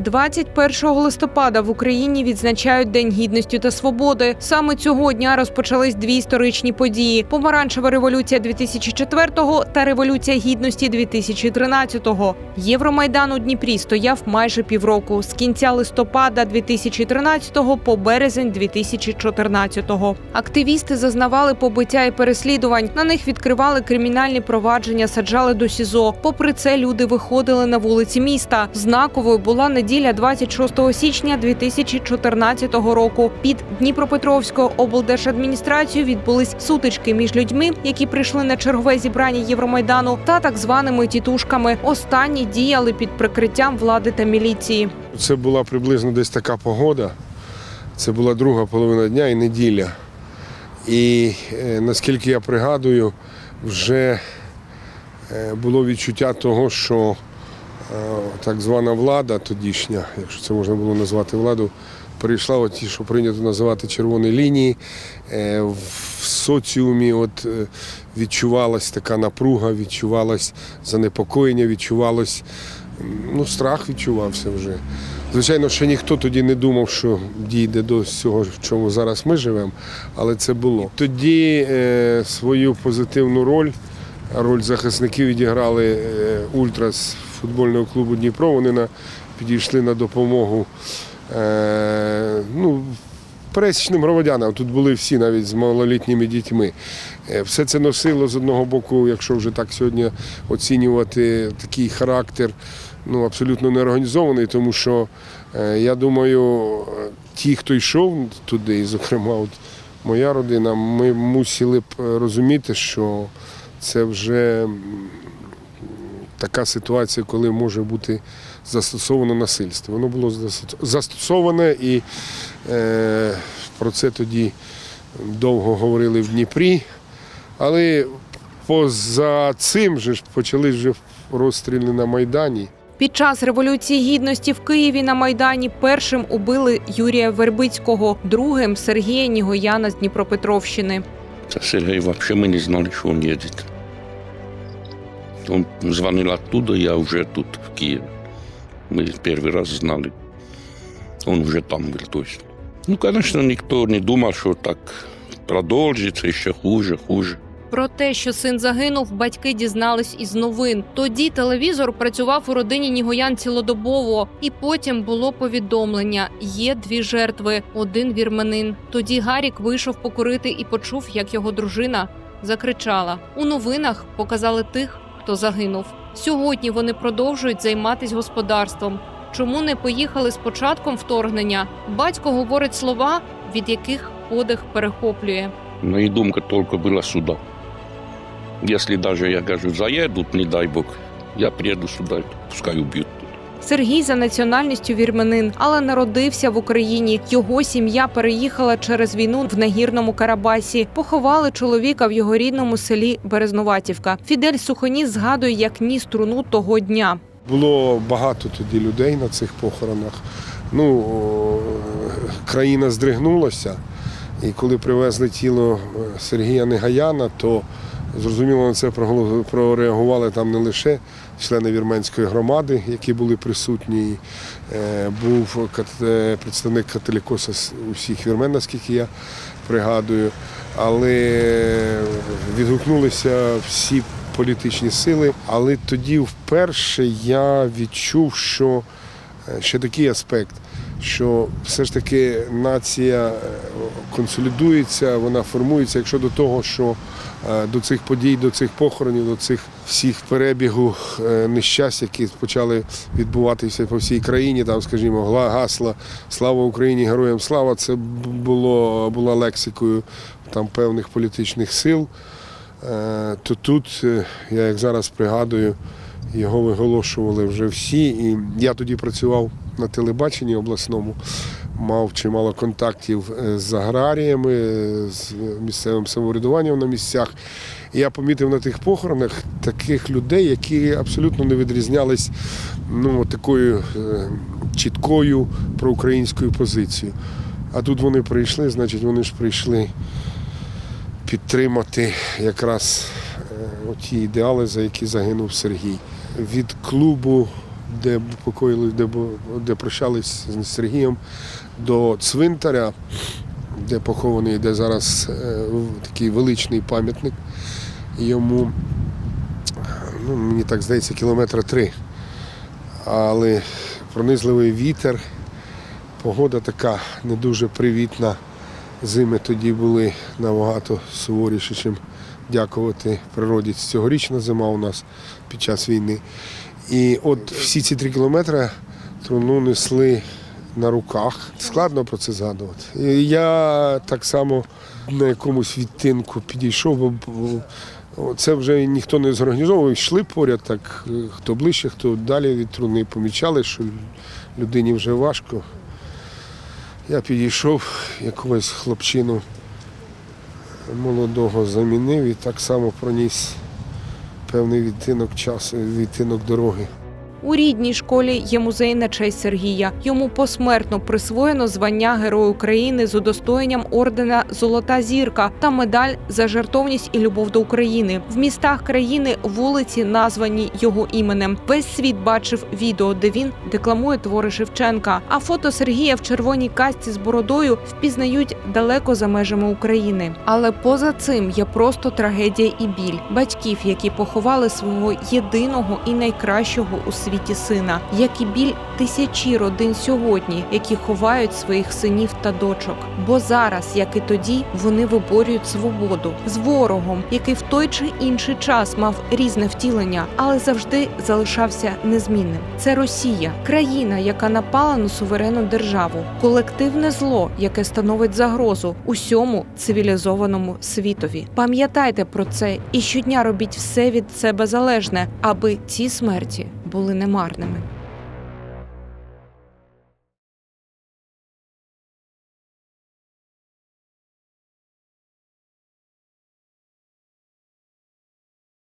21 листопада в Україні відзначають День гідності та свободи. Саме цього дня розпочались дві історичні події: помаранчева революція 2004-го та революція гідності 2013-го. Євромайдан у Дніпрі стояв майже півроку з кінця листопада 2013-го по березень 2014-го. Активісти зазнавали побиття і переслідувань. На них відкривали кримінальні провадження, саджали до СІЗО. Попри це, люди виходили на вулиці міста. Знаковою була неділя 26 січня 2014 року. Під Дніпропетровською облдержадміністрацією відбулись сутички між людьми, які прийшли на чергове зібрання Євромайдану, та так званими тітушками. Останні діяли під прикриттям влади та міліції. Це була приблизно десь така погода. Це була друга половина дня і неділя. І е, наскільки я пригадую, вже е, було відчуття того, що так звана влада тодішня, якщо це можна було назвати владу, перейшла от ті, що прийнято називати червоні лінії. Е, В соціумі от е, відчувалась така напруга, відчувалось занепокоєння, відчувалось ну, страх відчувався вже. Звичайно, ще ніхто тоді не думав, що дійде до цього, в чому зараз ми живемо, але це було. Тоді е, свою позитивну роль, роль захисників відіграли е, ультра з футбольного клубу Дніпро. Вони на, підійшли на допомогу е, ну, пересічним громадянам. Тут були всі навіть з малолітніми дітьми. Е, Все це носило з одного боку, якщо вже так сьогодні оцінювати такий характер, ну абсолютно неорганізований, тому що е, я думаю, ті, хто йшов туди, зокрема, от моя родина, ми мусили б е, розуміти, що це вже така ситуація, коли може бути застосовано насильство. Воно було застосоване і е, про це тоді довго говорили в Дніпрі. Але поза цим же ж почали вже розстріли на Майдані. Під час революції гідності в Києві на майдані першим убили Юрія Вербицького, другим Сергія Нігояна з Дніпропетровщини. Сергей вообще мы не знали, что он едет. Он звонил оттуда, я уже тут, в Киеве. Мы первый раз знали. Он уже там был точно. Ну, конечно, никто не думал, что так продолжится еще хуже, хуже. Про те, що син загинув, батьки дізнались із новин. Тоді телевізор працював у родині Нігоян цілодобово, і потім було повідомлення: є дві жертви, один вірменин. Тоді Гарік вийшов покурити і почув, як його дружина закричала. У новинах показали тих, хто загинув. Сьогодні вони продовжують займатися господарством. Чому не поїхали з початком вторгнення? Батько говорить слова, від яких подих перехоплює. Мої думка только була сюди. Якщо навіть я кажу, заєдуть, не дай бог, я приїду сюди, пускай убьют. Сергій за національністю вірменин, але народився в Україні. Його сім'я переїхала через війну в нагірному Карабасі. Поховали чоловіка в його рідному селі Березнуватівка. Фідель Сухоніс згадує, як ніс труну того дня. Було багато тоді людей на цих похоронах. Ну, країна здригнулася. І коли привезли тіло е, Сергія Негаяна, то зрозуміло на це прореагували там не лише члени вірменської громади, які були присутні. Е, Був е, представник католікоса усіх вірмен, наскільки я пригадую. Але відгукнулися всі політичні сили. Але тоді вперше я відчув, що е, ще такий аспект, що все ж таки нація е, консолідується, вона формується, якщо до того, що е, до цих подій, до цих похоронів, до цих всіх перебігу е, нещасть, які почали відбуватися по всій країні, там, скажімо, гасла Слава Україні, героям слава, це було, була лексикою там певних політичних сил. То тут, я як зараз пригадую, його виголошували вже всі. І я тоді працював на телебаченні обласному, мав чимало контактів е, з аграріями, е, з місцевим самоврядуванням на місцях. І я помітив на тих похоронах таких людей, які абсолютно не відрізнялись ну, такою е, чіткою проукраїнською позицією. А тут вони прийшли, значить, вони ж прийшли підтримати якраз оті ідеали, за які загинув Сергій. Від клубу де покоїли, де, де прощались з Сергієм, до цвинтаря, де похований, де зараз е, такий величний пам'ятник. Йому, ну, мені так здається, кілометра три. Але пронизливий вітер, погода така не дуже привітна. Зими тоді були набагато суворіші, ніж дякувати природі. Цьогорічна зима у нас під час війни. І от всі ці три кілометри труну несли на руках. Складно про це згадувати. І я так само на якомусь відтинку підійшов, бо бо це вже ніхто не зорганізовував, йшли поряд, так е, хто ближче, хто далі від труни помічали, що людині вже важко. Я підійшов, якогось хлопчину молодого замінив і так само проніс певний відтинок часу, відтинок дороги. У рідній школі є музей на честь Сергія. Йому посмертно присвоєно звання Герой України з удостоєнням ордена Золота зірка та медаль за жертовність і любов до України. В містах країни вулиці названі його іменем. Весь світ бачив відео, де він декламує твори Шевченка. А фото Сергія в червоній касті з бородою впізнають далеко за межами України. Але поза цим є просто трагедія і біль батьків, які поховали свого єдиного і найкращого у світі сина, як і біль тисячі родин сьогодні, які ховають своїх синів та дочок. Бо зараз, як і тоді, вони виборюють свободу з ворогом, який в той чи інший час мав різне втілення, але завжди залишався незмінним. Це Росія, країна, яка напала на суверенну державу, колективне зло, яке становить загрозу усьому цивілізованому світові. Пам'ятайте про це і щодня робіть все від себе залежне, аби ці смерті були немарними.